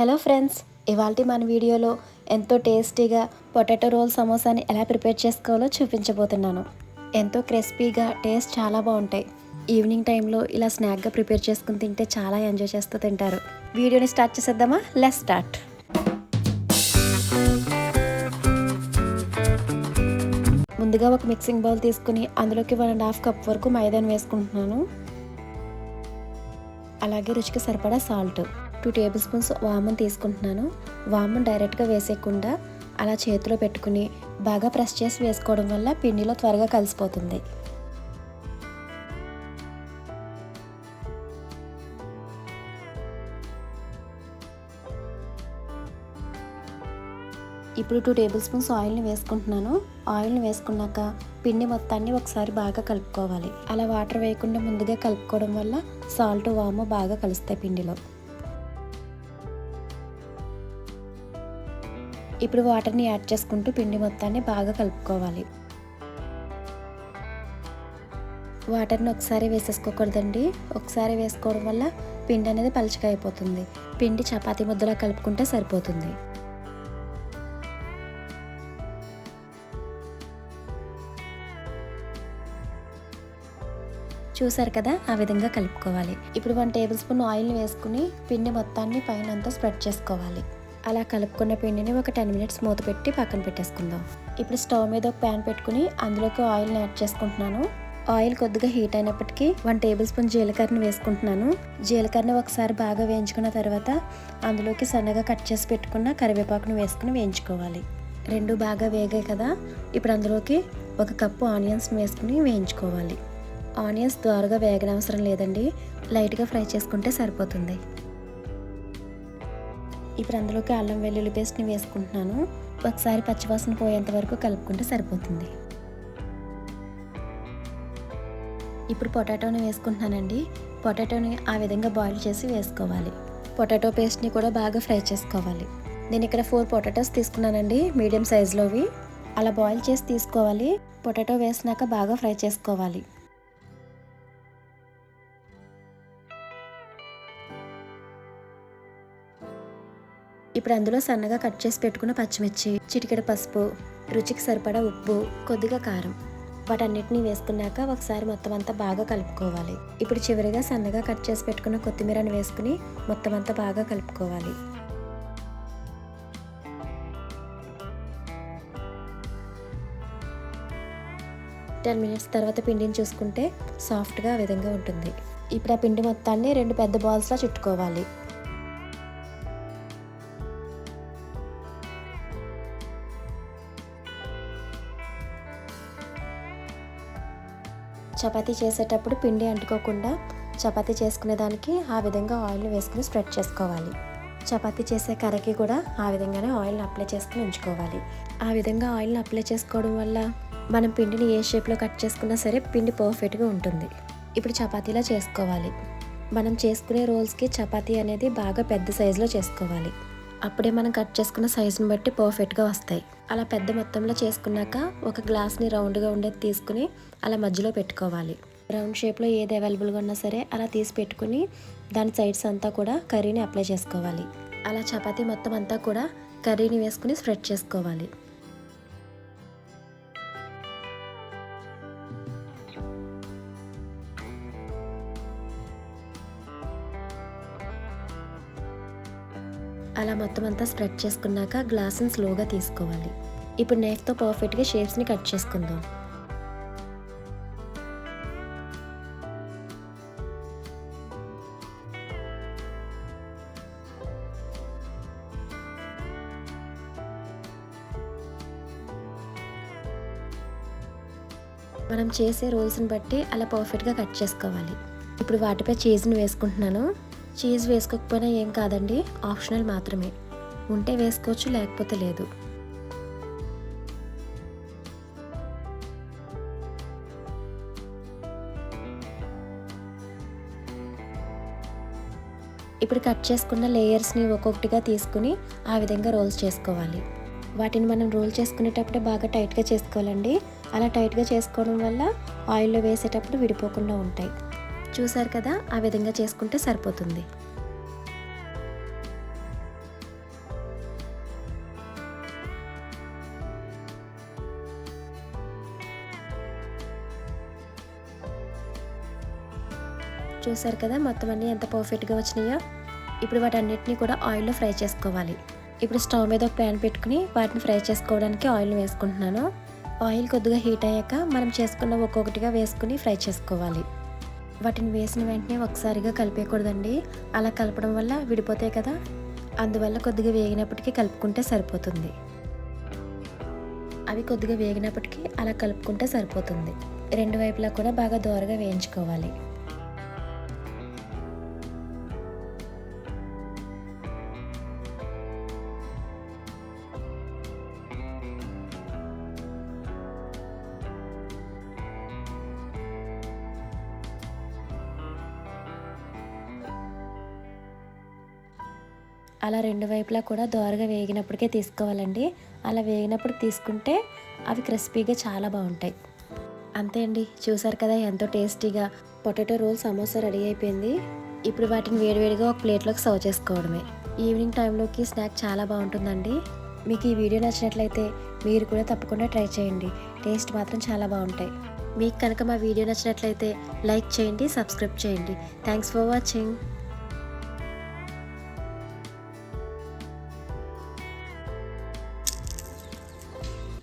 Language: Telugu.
హలో ఫ్రెండ్స్ ఇవాళ మన వీడియోలో ఎంతో టేస్టీగా పొటాటో రోల్ సమోసాని ఎలా ప్రిపేర్ చేసుకోవాలో చూపించబోతున్నాను. ఎంతో క్రిస్పీగా టేస్ట్ చాలా బాగుంటాయి. ఈవినింగ్ టైంలో ఇలా స్నాక్గా ప్రిపేర్ చేసుకుని తింటే చాలా ఎంజాయ్ చేస్తూ తింటారు. వీడియోని స్టార్ట్ చేసేద్దామా? లెస్ స్టార్ట్ ముందుగా ఒక మిక్సింగ్ బౌల్ తీసుకుని అందులోకి వన్ అండ్ హాఫ్ కప్ వరకు మైదాన్ వేసుకుంటున్నాను. అలాగే రుచికి సరిపడా సాల్ట్. టూ టేబుల్ స్పూన్స్ వామన్ తీసుకుంటున్నాను. వామన్ డైరెక్ట్గా వేసేయకుండా అలా చేతిలో పెట్టుకుని బాగా ప్రెస్ చేసి వేసుకోవడం వల్ల పిండిలో త్వరగా కలిసిపోతుంది. ఇప్పుడు టూ టేబుల్ స్పూన్స్ ఆయిల్ని వేసుకుంటున్నాను. ఆయిల్ని వేసుకున్నాక పిండి మొత్తాన్ని ఒకసారి బాగా కలుపుకోవాలి. అలా వాటర్ వేయకుండా ముందుగా కలుపుకోవడం వల్ల సాల్ట్ వాము బాగా కలుస్తాయి పిండిలో. ఇప్పుడు వాటర్ని యాడ్ చేసుకుంటూ పిండి మొత్తాన్ని బాగా కలుపుకోవాలి. వాటర్ని ఒకసారి వేసేసుకోకూడదండి. ఒకసారి వేసుకోవడం వల్ల పిండి అనేది పలుచగా అయిపోతుంది. పిండి చపాతీ ముద్దలా కలుపుకుంటే సరిపోతుంది. చూసారు కదా? ఆ విధంగా కలుపుకోవాలి. ఇప్పుడు వన్ టేబుల్ స్పూన్ ఆయిల్ని వేసుకుని పిండి మొత్తాన్ని పైన అంతా స్ప్రెడ్ చేసుకోవాలి. అలా కలుపుకున్న పిండిని ఒక టెన్ మినిట్స్ మూత పెట్టి పక్కన పెట్టేసుకుందాం. ఇప్పుడు స్టవ్ మీద ఒక ప్యాన్ పెట్టుకుని అందులోకి ఆయిల్ని యాడ్ చేసుకుంటున్నాను. ఆయిల్ కొద్దిగా హీట్ అయినప్పటికీ వన్ టేబుల్ స్పూన్ జీలకర్రని వేసుకుంటున్నాను. జీలకర్రని ఒకసారి బాగా వేయించుకున్న తర్వాత అందులోకి సన్నగా కట్ చేసి పెట్టుకున్న కరివేపాకుని వేసుకుని వేయించుకోవాలి. రెండు బాగా వేగాయి కదా ఇప్పుడు అందులోకి ఒక కప్పు ఆనియన్స్ వేసుకుని వేయించుకోవాలి. ఆనియన్స్ ద్వారగా వేగనవసరం లేదండి లైట్గా ఫ్రై చేసుకుంటే సరిపోతుంది. ఇప్పుడు అందులోకి అల్లం వెల్లుల్లి పేస్ట్ని వేసుకుంటున్నాను. ఒకసారి పచ్చివాసన పోయేంత వరకు కలుపుకుంటే సరిపోతుంది. ఇప్పుడు పొటాటోని వేసుకుంటున్నానండి. పొటాటోని ఆ విధంగా బాయిల్ చేసి వేసుకోవాలి. పొటాటో పేస్ట్ని కూడా బాగా ఫ్రై చేసుకోవాలి. నేను ఇక్కడ ఫోర్ పొటాటోస్ తీసుకున్నానండి మీడియం సైజులోవి అలా బాయిల్ చేసి తీసుకోవాలి. పొటాటో వేసినాక బాగా ఫ్రై చేసుకోవాలి. ఇప్పుడు అందులో సన్నగా కట్ చేసి పెట్టుకున్న పచ్చిమిర్చి చిటికెడ పసుపు రుచికి సరిపడా ఉప్పు కొద్దిగా కారం. వాటన్నిటిని వేసుకున్నాక ఒకసారి మొత్తం అంతా బాగా కలుపుకోవాలి. ఇప్పుడు చివరిగా సన్నగా కట్ చేసి పెట్టుకున్న కొత్తిమీరని వేసుకుని మొత్తం అంతా బాగా కలుపుకోవాలి. టెన్ మినిట్స్ తర్వాత పిండిని చూసుకుంటే సాఫ్ట్గా ఆ విధంగా ఉంటుంది. ఇప్పుడు ఆ పిండి మొత్తాన్ని రెండు పెద్ద బాల్స్లా చుట్టుకోవాలి. చపాతీ చేసేటప్పుడు పిండి అంటుకోకుండా చపాతీ చేసుకునే దానికి ఆ విధంగా ఆయిల్ వేసుకుని స్ప్రెడ్ చేసుకోవాలి. చపాతీ చేసే కర్రకి కూడా ఆ విధంగానే ఆయిల్ని అప్లై చేసుకుని ఉంచుకోవాలి. ఆ విధంగా ఆయిల్ని అప్లై చేసుకోవడం వల్ల మనం పిండిని ఏ షేప్లో కట్ చేసుకున్నా సరే పిండి పర్ఫెక్ట్గా ఉంటుంది. ఇప్పుడు చపాతీలా చేసుకోవాలి. మనం చేసుకునే రోల్స్కి చపాతీ అనేది బాగా పెద్ద సైజులో చేసుకోవాలి. అప్పుడే మనం కట్ చేసుకున్న సైజుని బట్టి పర్ఫెక్ట్గా వస్తాయి. అలా పెద్ద మొత్తంలో చేసుకున్నాక ఒక గ్లాస్ని రౌండ్గా ఉండేది తీసుకుని అలా మధ్యలో పెట్టుకోవాలి. రౌండ్ షేప్లో ఏది అవైలబుల్గా ఉన్నా సరే అలా తీసి పెట్టుకుని దాని సైడ్స్ అంతా కూడా కర్రీని అప్లై చేసుకోవాలి. అలా చపాతీ మొత్తం అంతా కూడా కర్రీని వేసుకుని స్ప్రెడ్ చేసుకోవాలి. అలా మొత్తం అంతా స్ప్రెడ్ చేసుకున్నాక గ్లాసుని స్లోగా తీసుకోవాలి. ఇప్పుడు నైఫ్తో పర్ఫెక్ట్గా షేప్స్ని కట్ చేసుకుందాం. మనం చేసే రోల్స్ని బట్టి అలా పర్ఫెక్ట్గా కట్ చేసుకోవాలి. ఇప్పుడు వాటిపై చీజ్ని వేసుకుంటున్నాను. చీజ్ వేసుకోకపోయినా ఏం కాదండి. ఆప్షనల్ మాత్రమే. ఉంటే వేసుకోవచ్చు లేకపోతే లేదు. ఇప్పుడు కట్ చేసుకున్న లేయర్స్ని ఒక్కొక్కటిగా తీసుకుని ఆ విధంగా రోల్స్ చేసుకోవాలి. వాటిని మనం రోల్ చేసుకునేటప్పుడే బాగా టైట్గా చేసుకోవాలండి. అలా టైట్గా చేసుకోవడం వల్ల ఆయిల్లో వేసేటప్పుడు విడిపోకుండా ఉంటాయి. చూశారు కదా ఆ విధంగా చేసుకుంటే సరిపోతుంది. చూసారు కదా మొత్తం అన్నీ ఎంత పర్ఫెక్ట్గా వచ్చినాయో? ఇప్పుడు వాటన్నిటిని కూడా ఆయిల్లో ఫ్రై చేసుకోవాలి. ఇప్పుడు స్టవ్ మీద ఒక ప్యాన్ పెట్టుకుని వాటిని ఫ్రై చేసుకోవడానికి ఆయిల్ వేసుకుంటున్నాను. ఆయిల్ కొద్దిగా హీట్ అయ్యాక మనం చేసుకున్న ఒక్కొక్కటిగా వేసుకుని ఫ్రై చేసుకోవాలి. వాటిని వేసిన వెంటనే ఒకసారిగా కలిపేయకూడదండి. అలా కలపడం వల్ల విడిపోతాయి కదా. అందువల్ల కొద్దిగా వేగినప్పటికీ కలుపుకుంటే సరిపోతుంది. అవి కొద్దిగా వేగినప్పటికీ అలా కలుపుకుంటే సరిపోతుంది. రెండు వైపులా కూడా బాగా దోరగా వేయించుకోవాలి. అలా రెండు వైపులా కూడా దోరగా వేగినప్పటికే తీసుకోవాలండి. అలా వేగినప్పుడు తీసుకుంటే అవి క్రిస్పీగా చాలా బాగుంటాయి. అంతే అండి. చూసారు కదా ఎంతో టేస్టీగా పొటాటో రోల్ సమోసా రెడీ అయిపోయింది. ఇప్పుడు వాటిని వేడివేడిగా ఒక ప్లేట్లోకి సర్వ్ చేసుకోవడమే. ఈవినింగ్ టైంలోకి స్నాక్ చాలా బాగుంటుందండి. మీకు ఈ వీడియో నచ్చినట్లయితే మీరు కూడా తప్పకుండా ట్రై చేయండి. టేస్ట్ మాత్రం చాలా బాగుంటాయి. మీకు కనుక మా వీడియో నచ్చినట్లయితే లైక్ చేయండి సబ్స్క్రైబ్ చేయండి. Thanks for watching.